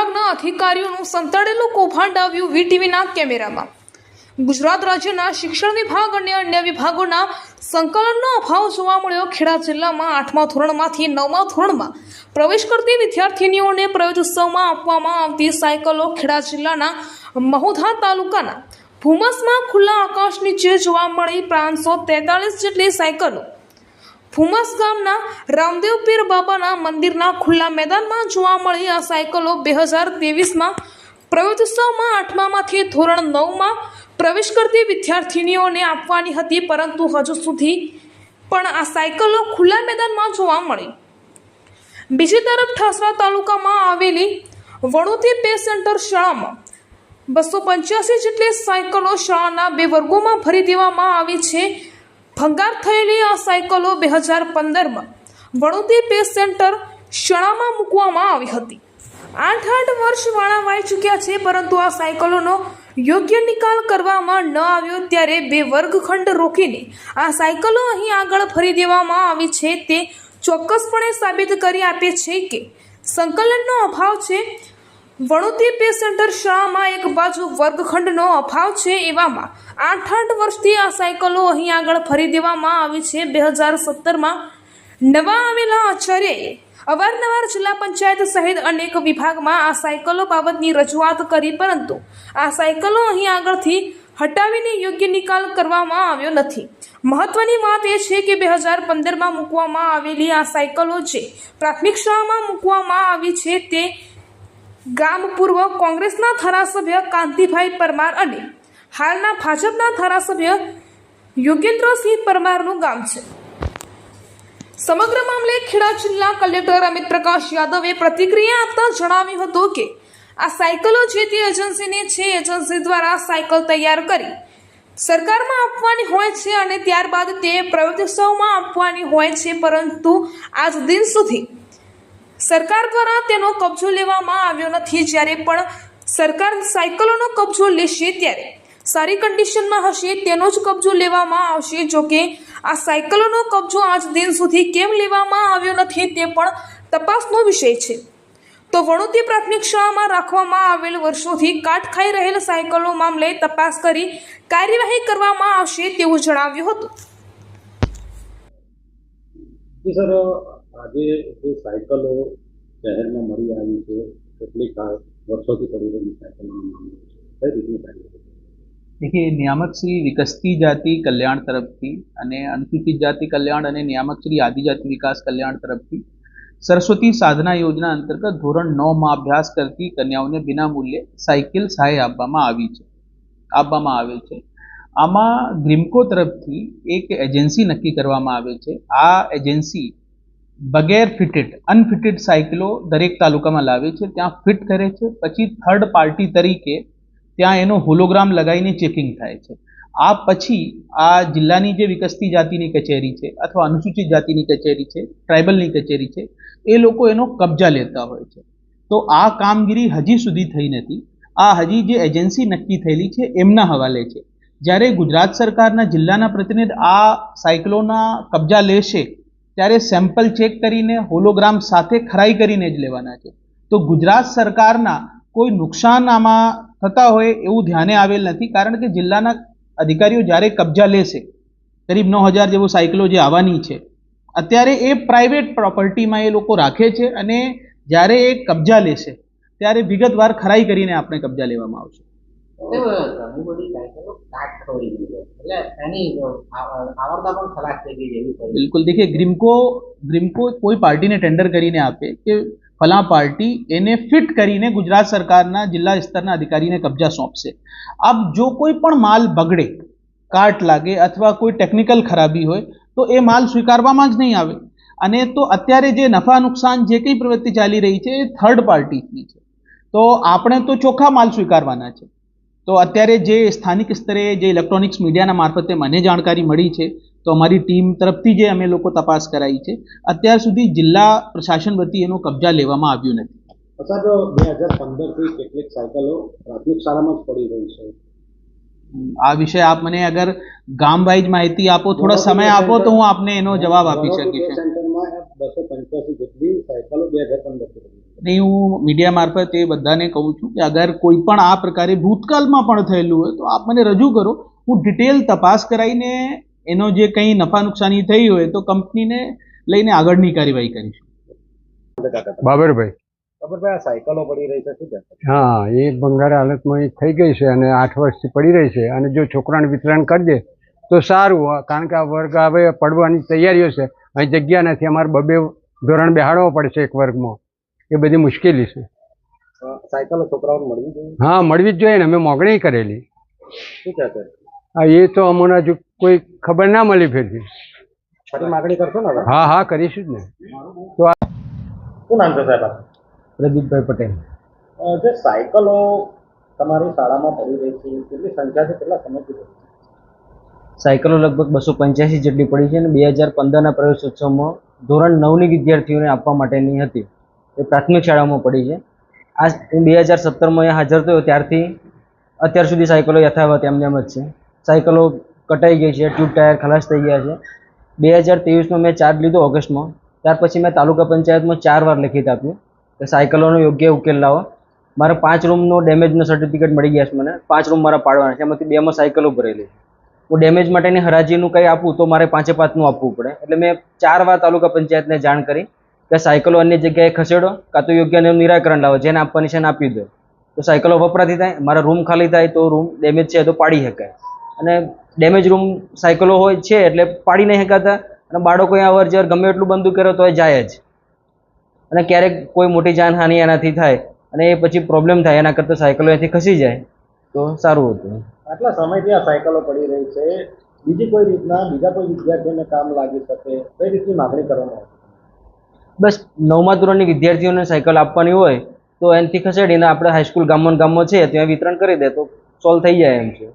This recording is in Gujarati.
વિભાગના અધિકારીઓનું સંતાડેલું કૌભાંડ આવ્યું વીટીવીના કેમેરામાં. ગુજરાત રાજ્યના શિક્ષણ વિભાગ અને અન્ય વિભાગોના સંકલનનો અભાવ જોવા મળ્યો. ખેડા જિલ્લામાં આઠમા ધોરણમાંથી નવમા ધોરણમાં પ્રવેશ કરતી વિદ્યાર્થીનીઓને પ્રવેશોત્સવમાં આપવામાં આવતી સાયકલો ખેડા જિલ્લાના મહુધા તાલુકાના ભૂમસમાં ખુલ્લા આકાશ નીચે જોવા મળી. પાંચસો તેતાલીસ જેટલી સાયકલો ફુમસ ગામના રામદેવ પીર બાબાના મંદિરના ખુલ્લા મેદાનમાં જોવા મળી આ સાયકલો બે હજાર ત્રેવીસમાં પ્રયોગોત્સવમાં આઠમામાંથી ધોરણ નવમાં પ્રવેશ કરતી વિદ્યાર્થીનીઓને આપવાની હતી, પરંતુ હજુ સુધી પણ આ સાયકલો ખુલ્લા મેદાનમાં જોવા મળી. બીજી તરફ ઠાસરા તાલુકામાં આવેલી વડોતી પે સેન્ટર શાળામાં બસો પંચ્યાસી જેટલી સાયકલો શાળાના બે વર્ગોમાં ભરી દેવામાં આવી છે. ભંગાર થયેલી આ સાયકલો બે હજાર પંદરમાં વડોદી પે સેન્ટર શાળામાં મૂકવામાં આવી હતી. આઠ આઠ વર્ષ વાળાવાઈ ચૂક્યા છે, પરંતુ આ સાયકલોનો યોગ્ય નિકાલ કરવામાં ન આવ્યો ત્યારે બે વર્ગખંડ રોકીને આ સાયકલો અહીં આગળ ફરી દેવામાં આવી છે. તે ચોક્કસપણે સાબિત કરી આપે છે કે સંકલનનો અભાવ છે. વણોતી પે સેન્ટર શાળામાં એક બાજુ વર્ગખંડનો અભાવ છે એવામાં આઠ આઠ વર્ષથી આ સાયકલો અહીં આગળ ફરી દેવામાં આવી છે. બે હજાર સત્તરમાં નવા આવેલા આચાર્યએ અવારનવાર જિલ્લા પંચાયત સહિત અનેક વિભાગમાં આ સાયકલો બાબતની રજૂઆત કરી, પરંતુ આ સાયકલો અહીં આગળથી હટાવીને યોગ્ય નિકાલ કરવામાં આવ્યો નથી. મહત્વની વાત એ છે કે બે હજાર પંદરમાં મૂકવામાં આવેલી આ સાયકલો જે પ્રાથમિક શાળામાં મૂકવામાં આવી છે તે ગામ પૂર્વ કોંગ્રેસના ધારાસભ્ય કાંતિભાઈ પરમાર અને હાલના ભાજપના ધારાસભ્ય યોગેન્દ્રસિંહ પરમારનું ગામ છે. સમગ્ર મામલે ખેડા જિલ્લા કલેક્ટર અમિત પ્રકાશ યાદવે પ્રતિક્રિયા આપતા જણાવ્યું હતું કે આ સાયકલો જે તે એજન્સીની છે એજન્સી દ્વારા સાયકલ તૈયાર કરી સરકારમાં આપવાની હોય છે અને ત્યારબાદ તે પ્રયોગોત્સવમાં આપવાની હોય છે, પરંતુ આજ દિન સુધી સરકાર દ્વારા તેનો કબજો લેવામાં આવ્યો નથી જ્યારે પણ સરકાર સાયકલોનો કબજો લેશે ત્યારે. સારી કન્ડિશનમાં હશે તેનો જ કબજો લેવામાં આવશે. જોકે આ સાયકલોનો કબજો આજ દિન સુધી કેમ લેવામાં આવ્યો નથી તે પણ તપાસનો વિષય છે. તો વણોતી પ્રાથમિક શાળામાં રાખવામાં આવેલ વર્ષોથી કાટ ખાઈ રહેલ સાયકલો મામલે તપાસ કરી કાર્યવાહી કરવામાં આવશે તેવું જણાવ્યું હતું. સર આજે જે સાયકલો શહેરમાં મળી આવી છે, કેટલીક વર્ષોથી પડી રહેલી સાયકલોનો મામલો છે. કઈ રીતની કાર્યવાહી देखिए नियामक श्री विकसती जाति कल्याण અને અનુસૂચિત જાતિ કલ્યાણ અને નિયામક શ્રી આદિજાતિ વિકાસ કલ્યાણ તરફથી સરસ્વતી સાધના યોજના અંતર્ગત ધોરણ નવમાં અભ્યાસ કરતી કન્યાઓને વિના મૂલ્યે સાયકલ સહાય આપવામાં આવી છે, આપવામાં આવે છે. આમાં ગ્રીમકો તરફથી એક એજન્સી નક્કી કરવામાં આવે છે. આ એજન્સી બગેર ફિટેડ અનફિટેડ સાયકલો દરેક તાલુકામાં લાવે છે, ત્યાં ફિટ કરે છે, પછી થર્ડ પાર્ટી તરીકે ત્યાં એનો હોલોગ્રામ લગાવીને ચેકિંગ થાય છે. આ પછી આ જિલ્લાની જે વિકસતી જાતિની કચેરી છે અથવા અનુસૂચિત જાતિની કચેરી છે ટ્રાઇબલની કચેરી છે, એ લોકો એનો કબજા લેતા હોય છે. તો આ કામગીરી હજી સુધી થઈ નથી. આ હજી જે એજન્સી નક્કી થયેલી છે, એમના હવાલે છે. જ્યારે ગુજરાત સરકારના જિલ્લાના પ્રતિનિધિ આ સાયકલોના કબજા લેશે ત્યારે સેમ્પલ ચેક કરીને હોલોગ્રામ સાથે ખરાઈ કરીને જ લેવાના છે. તો ગુજરાત સરકારના કોઈ નુકસાન આમાં થતા હોય એવું ધ્યાને આવેલ નથી, કારણ કે જિલ્લાના અધિકારીઓ જ્યારે કબજા લેશે, કરીબ નવ હજાર જેવો સાયકલો જે આવવાની છે, અત્યારે એ પ્રાઇવેટ પ્રોપર્ટીમાં એ લોકો રાખે છે અને જ્યારે એ કબજા લેશે, ત્યારે વિગતવાર ખરાઈ કરીને આપણે કબજા લેવામાં આવશે. બિલકુલ. દેખીએ, ગ્રીમકો ગ્રીમકો કોઈ પાર્ટીને ટેન્ડર કરીને આપે કે ફલા પાર્ટી એને ફિટ કરીને ગુજરાત સરકારના જિલ્લા સ્તરના અધિકારીને કબજા સોંપશે. અબ જો કોઈ પણ માલ બગડે, કાટ લાગે અથવા કોઈ ટેકનિકલ ખરાબી હોય, તો એ માલ સ્વીકારવામાં જ નહીં આવે. અને તો અત્યારે જે નફા નુકસાન જે કંઈ પ્રવૃત્તિ ચાલી રહી છે એ થર્ડ પાર્ટીની છે. તો આપણે તો ચોખ્ખા માલ સ્વીકારવાના છે. તો અત્યારે જે સ્થાનિક સ્તરે જે ઇલેક્ટ્રોનિક્સ મીડિયાના મારફતે મને જાણકારી મળી છે તો અમારી ટીમ તરફથી જે અમે લોકો તપાસ કરાઈ છે અત્યાર સુધી જિલ્લા પ્રશાસન વતી એનો કબજા લેવામાં આવ્યો નથી. સાહેબ બે હજાર પંદરથી કેટલીક સાયકલો પ્રાથમિક શાળામાં જ પડી રહી છે. આ વિશે આપ મને અગર ગામ વાઇઝ માહિતી આપો થોડો સમય આપો તો હું આપને એનો જવાબ આપી શકીશ સેન્ટરમાં બસો પંચ્યાસી જેટલી સાયકલો બે હજાર પંદરથી અને હું મીડિયા મારફત એ બધાને કહું છું કે અગર કોઈ પણ આ પ્રકારે ભૂતકાળમાં પણ થયેલું હોય તો આપ મને રજૂ કરો. હું ડિટેલ તપાસ કરાવીને એનો જે કંઈ નફા નુકસાની થઈ હોય તો કંપનીને લઈને આગળની કાર્યવાહી કરીશું. બાબરભાઈ. સાયકલો પડી રહી છે શું હા એ ભંગાર હાલતમાં એ થઈ ગઈ છે અને આઠ વર્ષથી પડી રહી છે અને જો છોકરાને વિતરણ કરી દે તો સારું કારણ કે આ વર્ગ હવે પડવાની તૈયારીઓ છે. અહીં જગ્યા નથી અમારે બબે ધોરણ બેહાડવો પડશે એક વર્ગમાં. એ બધી મુશ્કેલી છે. સાયકલ છોકરાઓને મળવી જોઈએ? હા મળવી જ જોઈએ ને. અમે મોગણી કરેલી. શું કહેશે હા એ તો અમને હજુ કોઈ ખબર ના મળી ફેરથી ફરી માગણી કરશો ને હા હા કરીશું જ ને. શું નામ છે સાહેબ પ્રદીપભાઈ પટેલ. જે સાયકલો તમારી શાળામાં પડી રહી છે કેટલી સંખ્યા છે કેટલા સમયથી સાયકલો લગભગ બસો પંચ્યાસી જેટલી પડી છે અને બે હજાર પંદરના પ્રવેશોત્સવમાં ધોરણ નવની વિદ્યાર્થીઓને આપવા માટેની હતી. એ પ્રાથમિક શાળામાં પડી છે. આ હું બે હજાર સત્તરમાં અહીંયા હાજર થયો ત્યારથી અત્યાર સુધી સાયકલો યથાવત એમને એમ જ છે. સાયકલો કટાઈ ગઈ છે, ટ્યુબ ટાયર ખલાસ થઈ ગયા છે. બે હજાર ત્રેવીસમાં મેં ચાર્જ લીધો ઓગસ્ટમાં. ત્યાર પછી મેં તાલુકા પંચાયતમાં ચાર વાર લેખિત આપ્યું. કે સાયકલોનો યોગ્ય ઉકેલ લાવો. મારે પાંચ રૂમનો ડેમેજનો સર્ટિફિકેટ મળી ગયા છે મને. પાંચ રૂમ મારા પાડવાના છે. એમાંથી બેમાં સાયકલો ભરેલી. હું ડેમેજ માટેની હરાજીનું કંઈ આપું તો મારે પાંચે પાંચનું આપવું પડે. એટલે મેં ચાર વાર તાલુકા પંચાયતને જાણ કરી. કે સાયકલો અન્ય જગ્યાએ ખસેડો કાં તો યોગ્ય એનું નિરાકરણ લાવો, જેને આપવાની છે એને આપી દો તો સાયકલો વપરાતી થાય, મારા રૂમ ખાલી થાય તો રૂમ ડેમેજ છે તો પાડી શકાય. અને ડેમેજ રૂમ સાયકલો હોય છે એટલે પાડી નહીં શકાતા. અને બાળકો અવર જવર ગમે એટલું બંધ કરે તો એ જાય જ. અને ક્યારેક કોઈ મોટી જાનહાનિ એનાથી થાય અને એ પછી પ્રોબ્લેમ થાય, એના કરતાં સાયકલો એથી ખસી જાય. તો સારું હતું. આટલા સમયથી આ સાયકલો પડી રહી છે. બીજી કોઈ રીતના, બીજા કોઈ વિદ્યાર્થીઓને કામ લાગી શકે, કઈ રીતની માગણી કરવામાં આવશે બસ નવમા ધોરણની વિદ્યાર્થીઓને સાયકલ આપવાની હોય તો એનાથી ખસેડીને આપણે હાઈસ્કૂલ ગામમાં ગામમાં છે ત્યાં વિતરણ કરી દે તો સોલ્વ થઈ જાય એમ છે.